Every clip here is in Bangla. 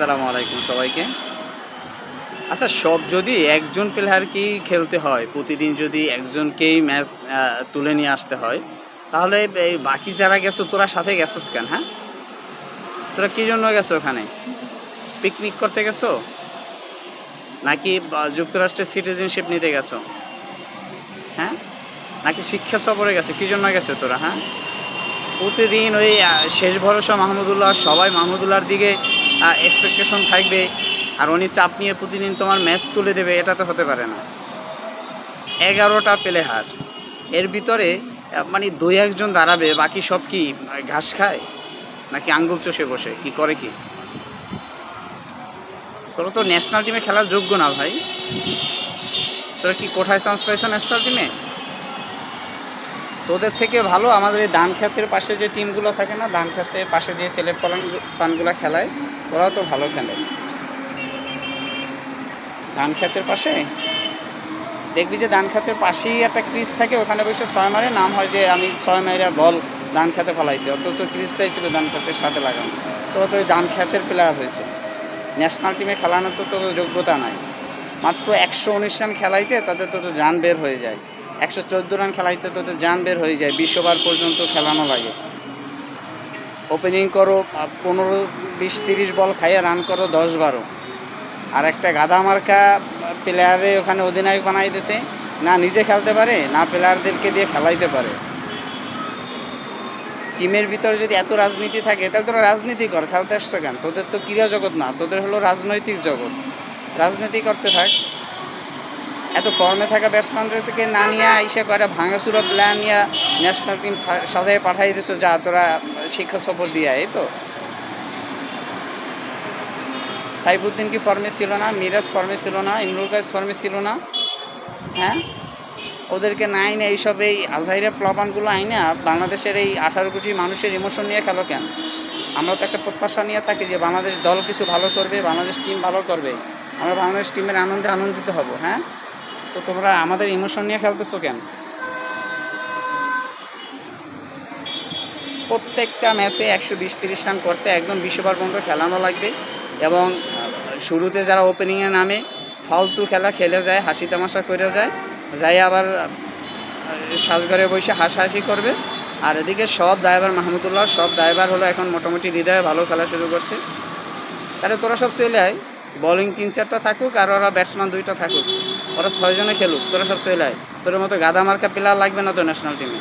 আসসালামু আলাইকুম সবাইকে। আচ্ছা সব যদি একজন প্লেয়ারকেই খেলতে হয়, প্রতিদিন যদি একজনকেই ম্যাচ তুলে নিয়ে আসতে হয়, তাহলে বাকি যারা গেছো, তোরা সাথে গেছোস কেন হ্যাঁ? তোরা কী জন্য গেছো ওখানে? পিকনিক করতে গেছো? নাকি যুক্তরাষ্ট্রের সিটিজেনশিপ নিতে গেছো? হ্যাঁ? নাকি শিক্ষা সফরে গেছে? কী জন্য গেছো তোরা হ্যাঁ? প্রতিদিন ওই শেষ ভরসা মাহমুদুল্লাহ, সবাই মাহমুদুল্লাহর দিকে এক্সপেকটেশন থাকবে, আর উনি চাপ নিয়ে প্রতিদিন তোমার ম্যাচ তুলে দেবে, এটা তো হতে পারে না। এগারোটা প্লেয়ার। এর ভিতরে মানে দুই একজন দাঁড়াবে, বাকি সব কি ঘাস খায়? নাকি আঙ্গুল চষে বসে? কি করে কি? তোরা তো ন্যাশনাল টিমে খেলার যোগ্য না ভাই। তোরা কি কোথায় চান্স পাইছো ন্যাশনাল টিমে তোদের থেকে ভালো আমাদের এই ধান ক্ষেতের পাশে যে টিমগুলো থাকে না ধান ক্ষেতের পাশে যে পালান পানগুলো খেলায়, ওরাও তো ভালো খেলে। ধান ক্ষেতের পাশে? দেখবি যে ধান ক্ষেতের পাশেই একটা ক্রিজ থাকে, ওখানে বসে ছয় মারে, নাম হয় যে আমি ছয় মাইরা বল ধান খেতে ফলাইছি অথচ ক্রিজটাই ছিল ধান ক্ষেতের সাথে লাগানো। তো তো ওই ধান ক্ষেতের প্লেয়ার হয়েছে। ন্যাশনাল টিমে খেলানোর তো তোর যোগ্যতা নাই। মাত্র একশো উনিশ রান খেলাইতে তাদের তো তো জান বের হয়ে যায়। একশো চোদ্দ রান খেলাইতে তোদের জান বের হয়ে যায় বিশ ওভার পর্যন্ত খেলানো লাগে। ওপেনিং করো পনেরো বিশ তিরিশ বল খাইয়ে রান করো দশ বারো। আর একটা গাদা মার্কা প্লেয়ারে ওখানে অধিনায়ক বানাই দিছে, না নিজে খেলতে পারে, না প্লেয়ারদেরকে দিয়ে খেলাইতে পারে। টিমের ভিতরে যদি এত রাজনীতি থাকে, তাহলে তোরা রাজনীতি কর, খেলতে আসছো কেন? তোদের তো ক্রীড়া জগৎ না, তোদের হলো রাজনৈতিক জগৎ। রাজনীতি করতে থাক। এত ফর্মে থাকা ব্যাটসম্যানদের থেকে না নিয়ে আইসা করে ভাঙাচুরা প্ল্যান নিয়ে ন্যাশনাল টিম সাজায় পাঠাই দিছো যা তোরা শিক্ষা সফর দিয়ে এই তো। সাইফুদ্দিন কি ফর্মে ছিল না? মিরাজ ফর্মে ছিল না? ইমরুল কাজ ফর্মে ছিল না? হ্যাঁ? ওদেরকে না আইনে এইসব এই আজহাইরা প্লাবানগুলো আইনে বাংলাদেশের এই আঠারো কোটি মানুষের ইমোশন নিয়ে খেলো কেন? আমরা তো একটা প্রত্যাশা নিয়ে থাকি যে বাংলাদেশ দল কিছু ভালো করবে, বাংলাদেশ টিম ভালো করবে। আমরা বাংলাদেশ টিমের আনন্দে আনন্দিত হব হ্যাঁ? তো তোমরা আমাদের ইমোশন নিয়ে খেলতেছো কেন? প্রত্যেকটা ম্যাচে একশো বিশ তিরিশ রান করতে একদম বিশ ওভার পর্যন্ত খেলানো লাগবে এবং শুরুতে যারা ওপেনিংয়ে নামে, ফালতু খেলা খেলে যায়, হাসি তামাশা করে যায়, যাই আবার সাজঘরে বসে হাসাহাসি করবে। আর এদিকে সব ড্রাইভার মাহমুদুল্লাহ, সব ড্রাইভার হলো এখন মোটামুটি হৃদয়ে ভালো খেলা শুরু করছে। তাহলে তোরা সব চলে আয়। বোলিং তিন চারটা থাকুক আর ওরা ব্যাটসম্যান দুইটা থাকুক। ওরা ছয়জনে খেলুক, তোরা সব চলে তোর মতো গাদা মার্কা প্লেয়ার লাগবে না তো ন্যাশনাল টিমে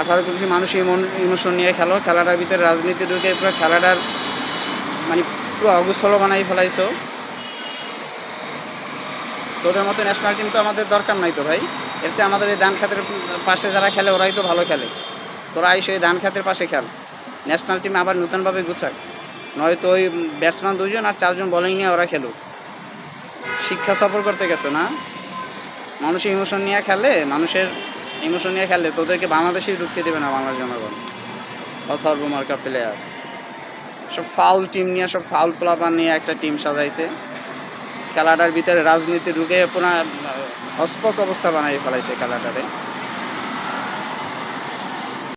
আঠারো কোটি মানুষ ইমোশন নিয়ে খেলো, খেলাটার ভিতরে রাজনীতি ঢুকে পুরো খেলাটার মানে পুরো অগুসল বানাই ফেলাইছো। তোদের মতো ন্যাশনাল টিম তো আমাদের দরকার নাই তো ভাই। এসে আমাদের এই ধান খাতের পাশে যারা খেলে, ওরাই তো ভালো খেলে। তোরা আইসো এই ধান খাতের পাশে খেল। ন্যাশনাল টিম আবার নতুনভাবে গুছাক। নয়তো ওই ব্যাটসম্যান দুজন আর চারজন বোলিং নিয়ে ওরা খেলুক। শিক্ষা সফর করতে গেছো না? মানুষ ইমোশন নিয়ে খেলে, মানুষের ইমোশন নিয়ে খেললে তোদেরকে বাংলাদেশেই ঢুকতে দেবে না বাংলার জনগণ। অথর্ব মার্কা প্লেয়ার সব ফাউল টিম নিয়ে, সব ফাউল প্লাবার নিয়ে একটা টিম সাজাইছে। খেলাটার ভিতরে রাজনীতি ঢুকে পুরো হসপস অবস্থা বানাই ফেলাইছে খেলাটারে।